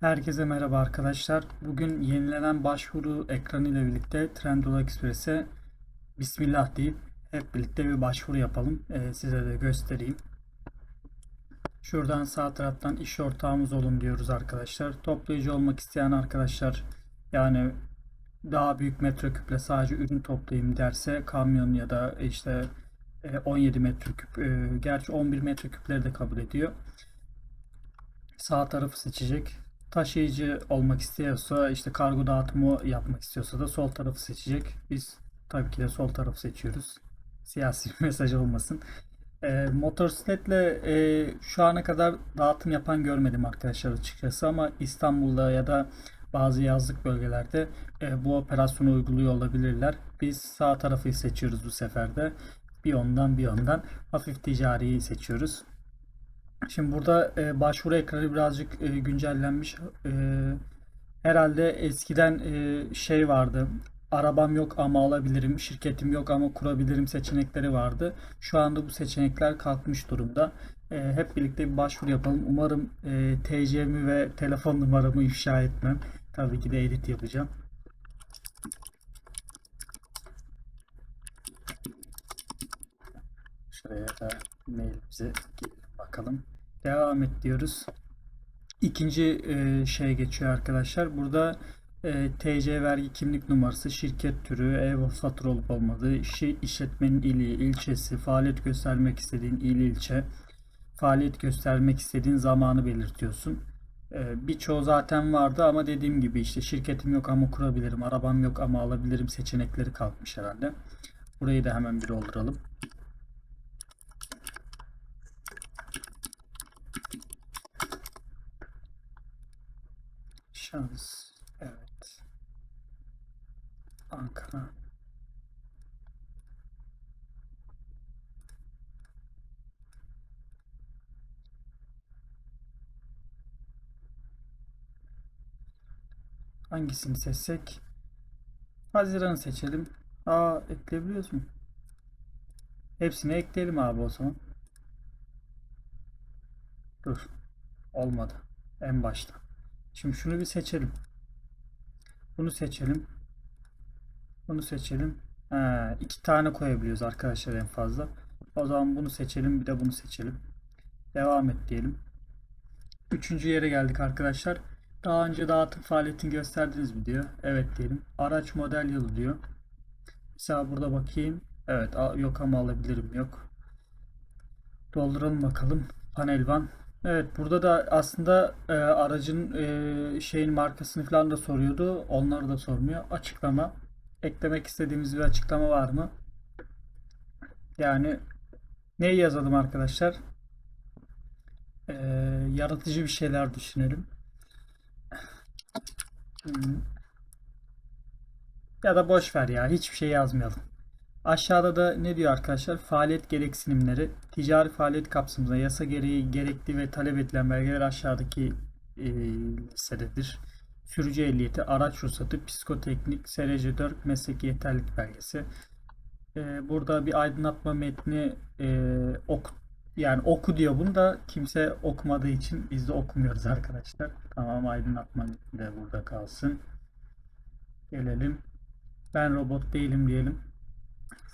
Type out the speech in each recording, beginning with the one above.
Herkese merhaba arkadaşlar. Bugün yenilenen başvuru ekranı ile birlikte Trendyol Express'e Bismillah deyip hep birlikte bir başvuru yapalım. Ee, size de göstereyim. Şuradan sağ taraftan iş ortağımız olun diyoruz arkadaşlar. Toplayıcı olmak isteyen arkadaşlar yani daha büyük metreküple sadece ürün toplayayım derse kamyon ya da işte e, 17 metreküp e, gerçi 11 metreküpleri de kabul ediyor. Sağ tarafı seçecek. Taşıyıcı olmak istiyorsa işte kargo dağıtımı yapmak istiyorsa da sol tarafı seçecek. Biz tabii ki de sol tarafı seçiyoruz. Siyasi bir mesaj olmasın. E, motosikletle e, şu ana kadar dağıtım yapan görmedim arkadaşlar açıkçası ama İstanbul'da ya da bazı yazlık bölgelerde e, bu operasyonu uyguluyor olabilirler. Biz sağ tarafı seçiyoruz bu sefer de. Bir ondan bir ondan hafif ticariyi seçiyoruz. Şimdi burada e, başvuru ekranı birazcık e, güncellenmiş. E, herhalde eskiden e, şey vardı. Arabam yok ama alabilirim, şirketim yok ama kurabilirim seçenekleri vardı. Şu anda bu seçenekler kalkmış durumda. E, hep birlikte bir başvuru yapalım. Umarım e, TC'mi ve telefon numaramı ifşa etmem. Tabii ki de edit yapacağım. Şuraya da mailimize bakalım. Devam et diyoruz. İkinci e, şey geçiyor arkadaşlar. Burada e, TC vergi kimlik numarası, şirket türü, ev fatura olup olmadığı, işi, işletmenin ili, ilçesi, faaliyet göstermek istediğin il, ilçe, faaliyet göstermek istediğin zamanı belirtiyorsun. E, birçoğu zaten vardı ama dediğim gibi işte şirketim yok ama kurabilirim, arabam yok ama alabilirim seçenekleri kalkmış herhalde. Burayı da hemen bir dolduralım. Şans. Evet. Ankara. Hangisini seçsek? Haziran'ı seçelim. Aa ekleyebiliyoruz mu? Hepsini ekleyelim abi o zaman. Dur. Olmadı. En başta. Şimdi şunu bir seçelim. Bunu seçelim. Bunu seçelim. Ha, iki tane koyabiliyoruz arkadaşlar en fazla. O zaman bunu seçelim bir de bunu seçelim. Devam et diyelim. Üçüncü yere geldik arkadaşlar. Daha önce dağıtım faaliyetini gösterdiniz mi diyor. Evet diyelim. Araç model yılı diyor. Mesela burada bakayım. Evet yok ama alabilirim yok. Dolduralım bakalım. Panel van. Evet burada da aslında e, aracın e, şeyin markasını falan da soruyordu. Onları da sormuyor. Açıklama. Eklemek istediğimiz bir açıklama var mı? Yani neyi yazalım arkadaşlar? E, yaratıcı bir şeyler düşünelim. Hmm. Ya da boş ver ya. Hiçbir şey yazmayalım. Aşağıda da ne diyor arkadaşlar? Faaliyet gereksinimleri. Ticari faaliyet kapsamında yasa gereği gerekli ve talep edilen belgeler aşağıdaki e, listededir. Sürücü ehliyeti, araç ruhsatı, psikoteknik, SRC 4 mesleki yeterlilik belgesi. E, burada bir aydınlatma metni e, yani oku diyor bunu da kimse okumadığı için biz de okumuyoruz arkadaşlar. Tamam aydınlatma metni de burada kalsın. Gelelim. Ben robot değilim diyelim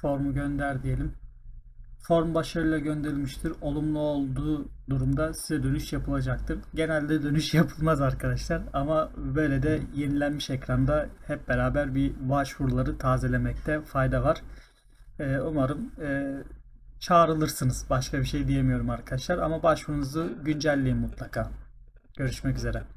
formu gönder diyelim. Form başarıyla gönderilmiştir. Olumlu olduğu durumda size dönüş yapılacaktır. Genelde dönüş yapılmaz arkadaşlar ama böyle de yenilenmiş ekranda hep beraber bir başvuruları tazelemekte fayda var. Ee, umarım e, çağrılırsınız. Başka bir şey diyemiyorum arkadaşlar ama başvurunuzu güncelleyin mutlaka. Görüşmek üzere.